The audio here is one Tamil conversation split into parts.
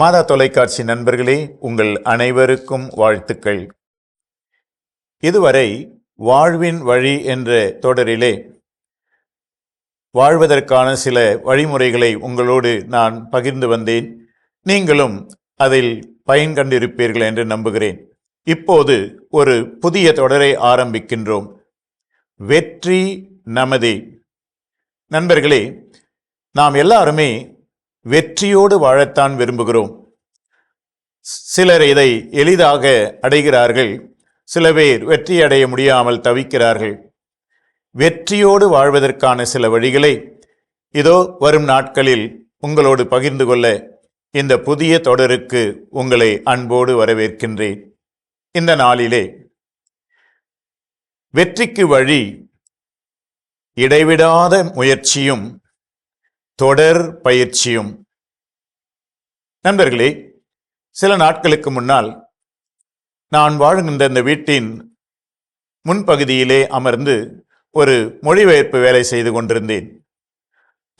மாதா தொலைக்காட்சி நண்பர்களே உங்கள் அனைவருக்கும் வாழ்த்துக்கள். இதுவரை வாழ்வின் வழி என்ற தொடரிலே வாழ்வதற்கான சில வழிமுறைகளை உங்களோடு நான் பகிர்ந்து வந்தேன். நீங்களும் அதில் பயன் கண்டிருப்பீர்கள் என்று நம்புகிறேன். இப்போது ஒரு புதிய தொடரை ஆரம்பிக்கின்றோம். வெற்றி நமதே. நண்பர்களே நாம் எல்லாருமே வெற்றியோடு வாழத்தான் விரும்புகிறோம். சிலர் இதை எளிதாக அடைகிறார்கள். சில பேர் வெற்றி அடைய முடியாமல் தவிக்கிறார்கள். வெற்றியோடு வாழ்வதற்கான சில வழிகளை இதோ வரும் நாட்களில் உங்களோடு பகிர்ந்து கொள்ள இந்த புதிய தொடருக்கு உங்களை அன்போடு வரவேற்கின்றேன். இந்த நாளிலே வெற்றிக்கு வழி இடைவிடாத முயற்சியும் தொடர் பயிற்சியும். நண்பர்களே சில நாட்களுக்கு முன்னால் நான் வாழுகின்ற இந்த வீட்டின் முன்பகுதியிலே அமர்ந்து ஒரு மொழிபெயர்ப்பு வேலை செய்து கொண்டிருந்தேன்.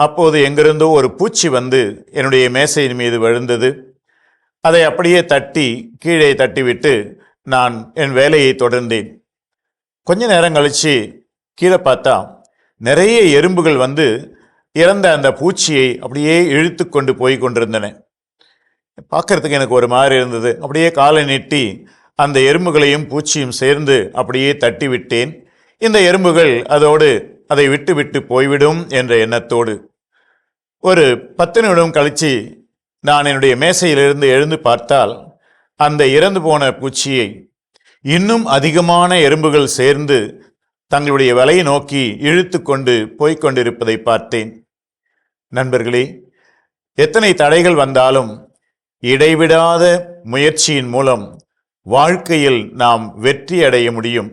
அப்போது எங்கிருந்தோ ஒரு பூச்சி வந்து என்னுடைய மேசையின் மீது விழுந்தது. அதை அப்படியே தட்டி கீழே தட்டிவிட்டு நான் என் வேலையை தொடர்ந்தேன். கொஞ்ச நேரம் கழிச்சு கீழே பார்த்தா நிறைய எறும்புகள் வந்து இறந்த அந்த பூச்சியை அப்படியே இழுத்து கொண்டு போய் கொண்டிருந்தன. பார்க்கறதுக்கு எனக்கு ஒரு மாதிரி இருந்தது. அப்படியே காலை நீட்டி அந்த எறும்புகளையும் பூச்சியும் சேர்ந்து அப்படியே தட்டி விட்டேன் இந்த எறும்புகள் அதோடு அதை விட்டு விட்டு போய்விடும் என்ற எண்ணத்தோடு. ஒரு பத்து நிமிடம் கழிச்சு நான் என்னுடைய மேசையிலிருந்து எழுந்து பார்த்தால் அந்த இறந்து போன பூச்சியை இன்னும் அதிகமான எறும்புகள் சேர்ந்து தங்களுடைய வலையை நோக்கி இழுத்து கொண்டு போய்க் கொண்டிருப்பதை பார்த்தேன். நண்பர்களே எத்தனை தடைகள் வந்தாலும் இடைவிடாத முயற்சியின் மூலம் வாழ்க்கையில் நாம் வெற்றி அடைய முடியும்.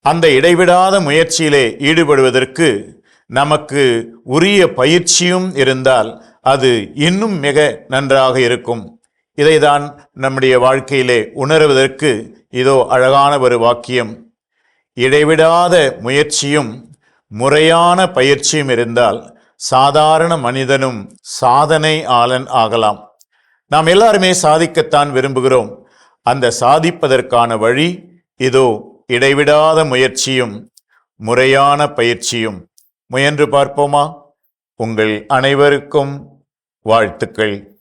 அந்த இடைவிடாத முயற்சியிலே ஈடுபடுவதற்கு நமக்கு உரிய பயிற்சியும் இருந்தால் அது இன்னும் மிக நன்றாக இருக்கும். இதைதான் நம்முடைய வாழ்க்கையிலே உணர்வதற்கு இதோ அழகான ஒரு வாக்கியம். இடைவிடாத முயற்சியும் முறையான பயிற்சியும் இருந்தால் சாதாரண மனிதனும் சாதனை ஆளன் ஆகலாம். நாம் எல்லாருமே சாதிக்கத்தான் விரும்புகிறோம். அந்த சாதிப்பதற்கான வழி இதோ இடைவிடாத முயற்சியும் முறையான பயிற்சியும். முயன்று பார்ப்போமா? உங்கள் அனைவருக்கும் வாழ்த்துக்கள்.